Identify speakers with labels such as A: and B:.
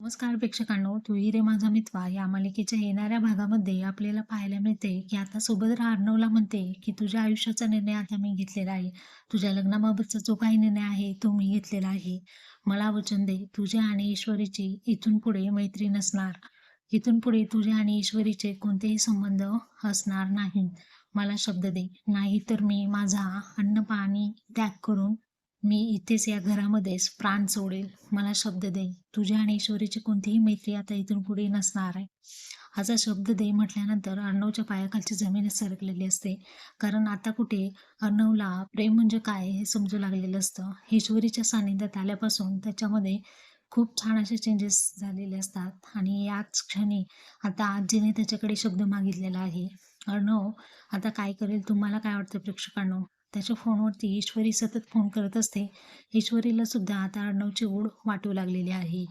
A: नमस्कार प्रेक्षकांनो तू रे माझा मित्वा या मालिकेच्या येणाऱ्या भागामध्ये आपल्याला पाहायला मिळते की आता सुभद्रा अर्णवला म्हणते की तुझ्या आयुष्याचा निर्णय आता मी घेतलेला आहे. तुझ्या लग्नाबाबतचा जो काही निर्णय आहे तो मी घेतलेला आहे. मला वचन दे तुझ्या आणि ईश्वरीची इथून पुढे मैत्री नसणार. इथून पुढे तुझ्या आणि ईश्वरीचे कोणतेही संबंध असणार नाही. मला शब्द दे. नाही तर मी माझा अन्न पाणी त्याग करून मी इथेच या घरामध्येच प्राण सोडेल. मला शब्द दे. तुझ्या आणि ईश्वरीची कोणतीही मैत्री आता इथून पुढे नसणार आहे. असा शब्द दे म्हटल्यानंतर अर्णवच्या पायाखालची जमीन सरकलेली असते. कारण आता कुठे अर्णवला प्रेम म्हणजे काय हे समजू लागलेलं असतं. ईश्वरीच्या सानिध्यात आल्यापासून त्याच्यामध्ये खूप छान असे चेंजेस झालेले असतात. आणि याच क्षणी आता आजीने त्याच्याकडे शब्द मागितलेला आहे. अर्णव आता काय करेल? तुम्हाला काय वाटतं प्रेक्षकांनो? त्याच्या फोनवरती ईश्वरी सतत फोन करत असते. ईश्वरीला सुद्धा आता अर्णवची ओढ वाटू लागलेली आहे.